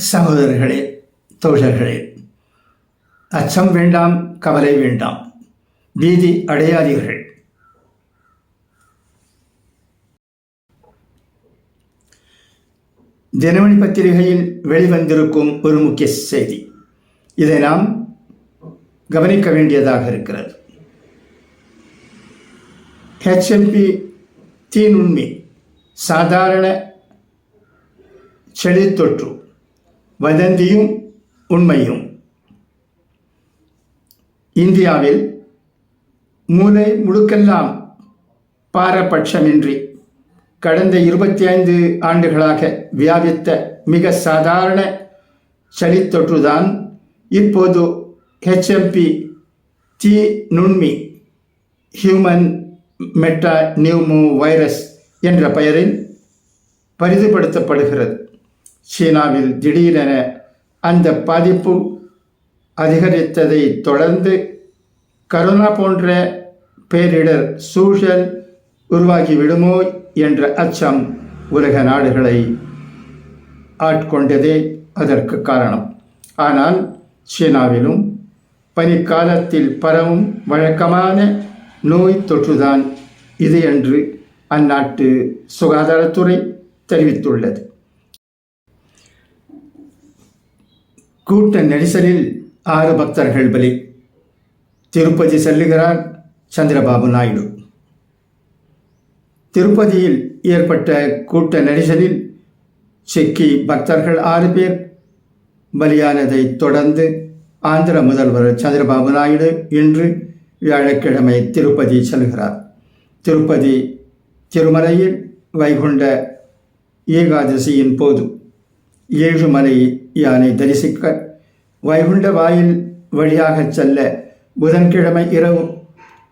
சகோதரர்களே தோழர்களே அச்சம் வேண்டாம் கவலை வேண்டாம் பீதி அடையாதீர்கள். தினமணி பத்திரிகையில் வெளிவந்திருக்கும் ஒரு முக்கிய செய்தி. இதை நாம் கவனிக்க வேண்டியதாக இருக்கிறது. ஹெச்எம்பி தீநுண்மை சாதாரண செழித்தொற்று வதந்தியும் உண்மையும். இந்தியாவில் மூலை முழுக்கெல்லாம் பாரபட்சமின்றி கடந்த இருபத்தி ஐந்து ஆண்டுகளாக வியாபித்த மிக சாதாரண சளி தொற்றுதான் இப்போது ஹெச்எம்பி தி நுண்மி ஹியூமன் மெட்டா நியூமோ வைரஸ் என்ற பெயரில் பரிதுபடுத்தப்படுகிறது. சீனாவில் திடீரென அந்த பாதிப்பு அதிகரித்ததை தொடர்ந்து கரோனா போன்ற பேரிடர் சூழல் உருவாகிவிடுமோ என்ற அச்சம் உலக நாடுகளை ஆட்கொண்டதே அதற்கு காரணம். ஆனால் சீனாவிலும் பனிக்காலத்தில் பரவும் வழக்கமான நோய் தொற்றுதான் இது என்று அந்நாட்டு சுகாதாரத்துறை தெரிவித்துள்ளது. கூட்ட நெரிசலில் ஆறு பக்தர்கள் பலி. திருப்பதி செல்லுகிறார் சந்திரபாபு நாயுடு. திருப்பதியில் ஏற்பட்ட கூட்ட நெரிசலில் சிக்கி பக்தர்கள் ஆறு பேர். பலியானதை தொடர்ந்து ஆந்திர முதல்வர் சந்திரபாபு நாயுடு இன்று வியாழக்கிழமை திருப்பதி செல்கிறார். திருப்பதி திருமலையில் வைகுண்ட ஏகாதசியின் போது ஏழுமலை யானை தரிசிக்க. வைகுண்ட வாயில் வழியாக செல்ல புதன்கிழமை இரவு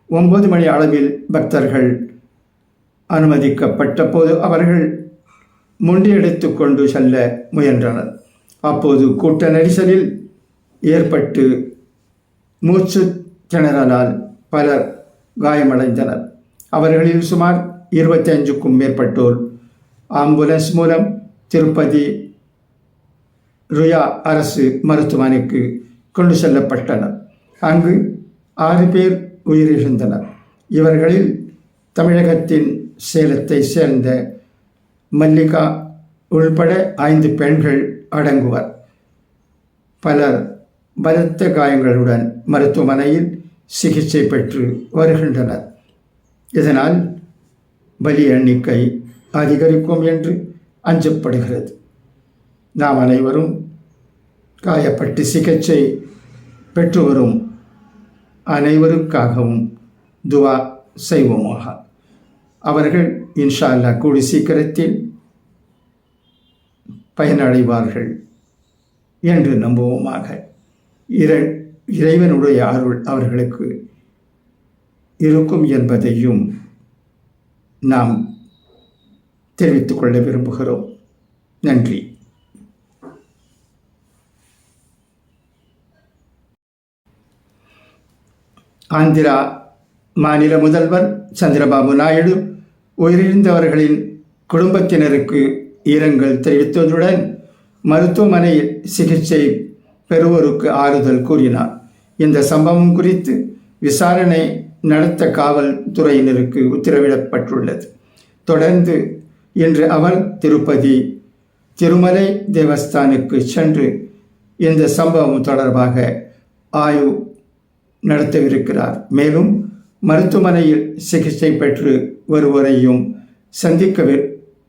ஒன்பது மணி அளவில் பக்தர்கள் அனுமதிக்கப்பட்ட போது அவர்கள் முண்டியெடுத்து கொண்டு செல்ல முயன்றனர். அப்போது கூட்ட நெரிசலில் ஏற்பட்டு மூச்சு திணறலால் பலர் காயமடைந்தனர். அவர்களில் சுமார் இருபத்தஞ்சுக்கும் மேற்பட்டோர் ஆம்புலன்ஸ் மூலம் திருப்பதி ருயா அரசு மருத்துவமனைக்கு கொண்டு செல்லப்பட்டனர். அங்கு ஆறு பேர் உயிரிழந்தனர். இவர்களில் தமிழகத்தின் சேலத்தை சேர்ந்த மல்லிகா உள்பட ஐந்து பெண்கள் அடங்குவர். பலர் பலத்த காயங்களுடன் மருத்துவமனையில் சிகிச்சை பெற்று வருகின்றனர். இதனால் பலி எண்ணிக்கை அதிகரிக்கும் என்று அஞ்சப்படுகிறது. நாம் அனைவரும் காயப்பட்டு சிகிச்சை பெற்று வரும் அனைவருக்காகவும் துவா செய்வோமாக. அவர்கள் இன்ஷா அல்லா கூடி சீக்கிரத்தில் பயனடைவார்கள் என்று நம்புவோமாக. இர இறைவனுடைய அருள் அவர்களுக்கு இருக்கும் என்பதையும் நாம் தெரிவித்துக் கொள்ள விரும்புகிறோம். நன்றி. ஆந்திரா மாநில முதல்வர் சந்திரபாபு நாயுடு உயிரிழந்தவர்களின் குடும்பத்தினருக்கு இரங்கல் தெரிவித்ததுடன் மருத்துவமனையில் சிகிச்சை பெறுவோருக்கு ஆறுதல் கூறினார். இந்த சம்பவம் குறித்து விசாரணை நடத்த காவல்துறையினருக்கு உத்தரவிடப்பட்டுள்ளது. தொடர்ந்து இன்று அவர் திருப்பதி திருமலை தேவஸ்தானுக்கு சென்று இந்த சம்பவம் தொடர்பாக ஆய்வு நடத்தவிருக்கிறார். மேலும் மருத்துவமனையில் சிகிச்சை பெற்று வருவோரையும் சந்திக்க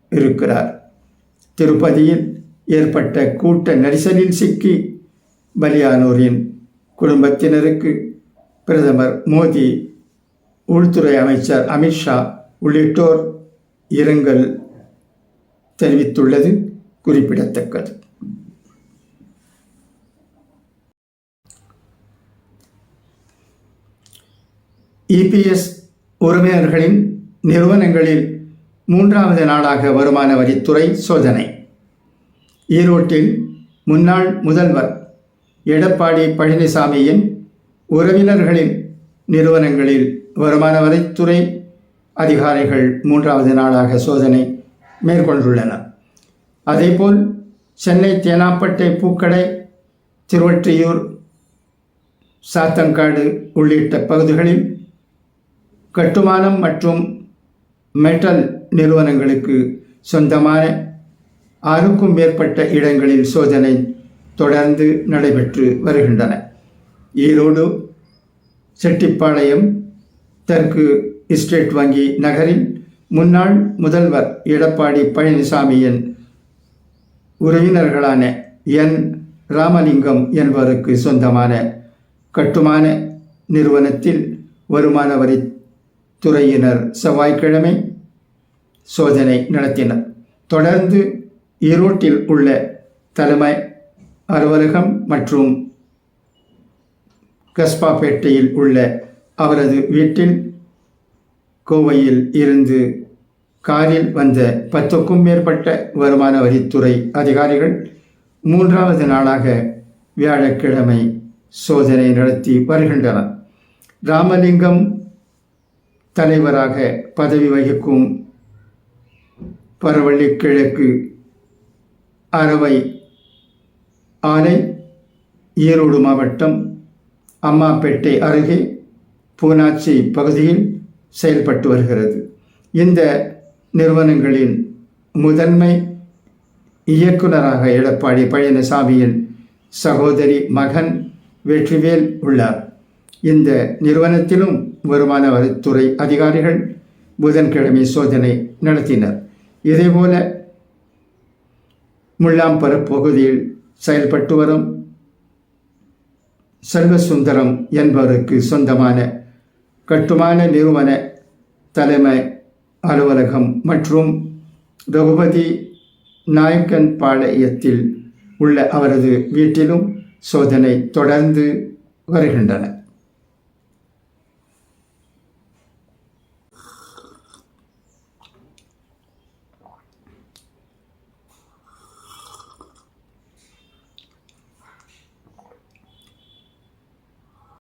இருக்கிறார். திருப்பதியில் ஏற்பட்ட கூட்ட நெரிசலில் சிக்கி பலியானோரின் குடும்பத்தினருக்கு பிரதமர் மோடி உள்துறை அமைச்சர் அமித்ஷா உள்ளிட்டோர் இரங்கல் தெரிவித்துள்ளது குறிப்பிடத்தக்கது. இபிஎஸ் உறவினர்களின் நிறுவனங்களில் மூன்றாவது நாளாக வருமான வரித்துறை சோதனை. ஈரோட்டில் முன்னாள் முதல்வர் எடப்பாடி பழனிசாமியின் உறவினர்களின் நிறுவனங்களில் வருமான வரித்துறை அதிகாரிகள் மூன்றாவது நாளாக சோதனை மேற்கொண்டுள்ளனர். அதேபோல் சென்னை தேனாப்பட்டை பூக்கடை திருவொற்றியூர் சாத்தங்காடு உள்ளிட்ட பகுதிகளில் கட்டுமானம் மற்றும் மெட்டல் நிறுவனங்களுக்கு சொந்தமான ஆறுக்கும் மேற்பட்ட இடங்களில் சோதனை தொடர்ந்து நடைபெற்று வருகின்றன. ஈரோடு செட்டிப்பாளையம் தெற்கு எஸ்டேட் வங்கி நகரில் முன்னாள் முதல்வர் எடப்பாடி பழனிசாமியின் உறவினர்களான என். ராமலிங்கம் என்பவருக்கு சொந்தமான கட்டுமான நிறுவனத்தில் வருமான வரி துறையினர் செவ்வாய்க்கிழமை சோதனை நடத்தினர். தொடர்ந்து ஈரோட்டில் உள்ள தலைமை அலுவலகம் மற்றும் கஸ்பாப்பேட்டையில் உள்ள அவரது வீட்டில் கோவையில் இருந்து காரில் வந்த பத்துக்கும் மேற்பட்ட வருமான வரித்துறை அதிகாரிகள் மூன்றாவது நாளாக வியாழக்கிழமை சோதனை நடத்தி வருகின்றனர். ராமலிங்கம் தலைவராக பதவி வகிக்கும் பரவள்ளி கிழக்கு அரவை ஆலை ஈரோடு மாவட்டம் அம்மாப்பேட்டை அருகே பூனாச்சி பகுதியில் செயல்பட்டு வருகிறது. இந்த நிறுவனங்களின் முதன்மை இயக்குனராக எடப்பாடி பழனிசாமியின் சகோதரி மகன் வெற்றிவேல் உள்ளார். இந்த நிறுவனத்திலும் வருமான வரித்துறை அதிகாரிகள் புதன்கிழமை சோதனை நடத்தினர். இதேபோல முள்ளாம்பர பகுதியில் செயல்பட்டு வரும் செல்வசுந்தரம் என்பவருக்கு சொந்தமான கட்டுமான நிறுவன தலைமை அலுவலகம் மற்றும் ரகுபதி நாயக்கன் பாளையத்தில் உள்ள அவரது வீட்டிலும் சோதனை தொடர்ந்து வருகின்றன.